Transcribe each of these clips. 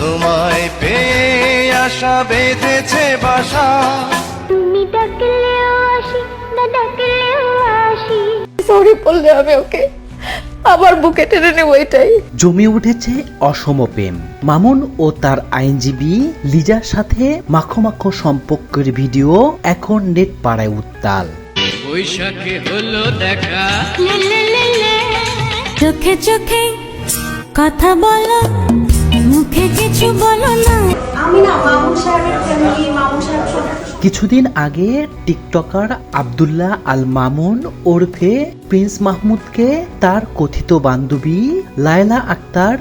তোমায় পেয়ে আশা বেঁধেছে বাসা। তুমি ডাকলেও আসি না ডাকলেও আসি। সরি বললে আমি ওকে আবার বুকে টেনে নেব এটাই। জমে উঠেছে অসম প্রেম। মামুন ও তার আইনজীবী লিজার সাথে মাখো মাখো সম্পর্কের ভিডিও এখন নেট পাড়ায় উত্তাল। বৈশাখে হলো দেখা। চোখে চোখে কথা বলো। মুখে কিছু বলো না। কিছুদিন আগে টিকটকার আবদুল্লাহ আল মামুন ওরফে প্রিন্স মাহমুদকে তার কথিত বান্ধবী লায়লা আক্তার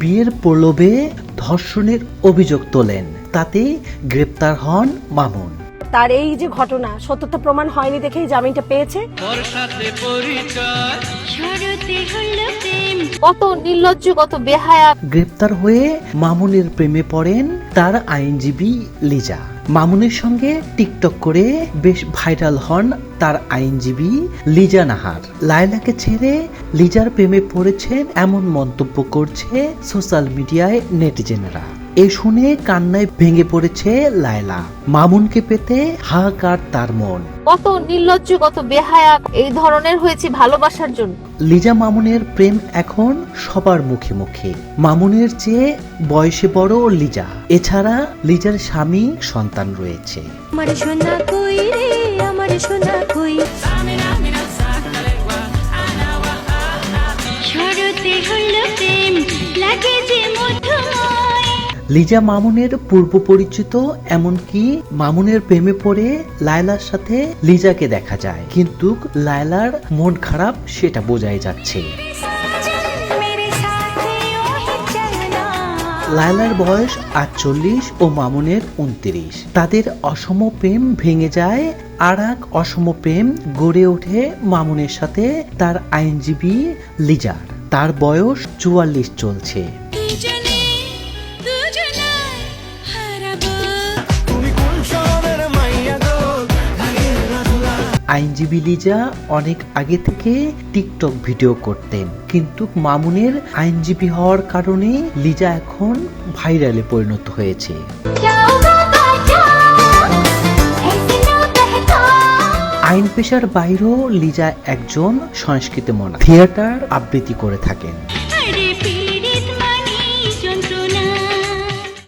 বিয়ের প্রলোভে ধর্ষণের অভিযোগ তোলেন। তাতে গ্রেপ্তার হন মামুন। তার এই যে ঘটনা সত্যতা প্রমাণ হয়নি দেখেই জামিনটা পেয়েছে। তোর সাথে পরিচয়। শরতে হলো প্রেম। কত নির্লজ্জ কত বেহায়া। গ্রেপ্তার হয়ে মামুনের প্রেমে পড়েন তার আইনজীবী লিজা। মামুনের সঙ্গে টিকটক করে বেশ ভাইরাল হন তার আইনজীবী লিজা নাহার। লায়লাকে ছেড়ে লিজার প্রেমে পড়েছেন এমন মন্তব্য করছে সোশ্যাল মিডিয়ায় নেটিজেনরা। এ শুনে কান্নায় ভেঙে পড়েছে লায়লা। মামুনকে পেতে হাহাকার তার মন। কত নির্লজ্জ কত বেহায়া এই ধরনের হয়েছে ভালোবাসার জন্য। লিজা মামুনের প্রেম এখন সবার মুখে মুখে। মামুনের চেয়ে বয়সে বড় লিজা। এছাড়া লিজার স্বামী সন্তান রয়েছে। আমার সোনা কই রে আমার সোনা কই? শরতে হলো প্রেম লাগে যে লিজা মামুনের পূর্ব পরিচিত, এমনকি মামুনের প্রেমে পড়ে লায়লার সাথে লিজাকে দেখা যায়। কিন্তু লায়লার মন খারাপ, সেটা বোঝাই যাচ্ছে। লায়লার বয়স আটচল্লিশ ও মামুনের উনত্রিশ। তাদের অসম প্রেম ভেঙে যায়, আর এক অসম প্রেম গড়ে ওঠে মামুনের সাথে তার আইনজীবী লিজার। তার বয়স চুয়াল্লিশ চলছে। আইনজীবী লিজা অনেক আগে থেকে টিকটক ভিডিও করতেন। কিন্তু মামুনের আইনজীবী হওয়ার কারণে লিজা এখন ভাইরালে পরিণত হয়েছে। আইন পেশার বাইরেও লিজা একজন সংস্কৃতি মনা। থিয়েটার আবৃত্তি করে থাকেন।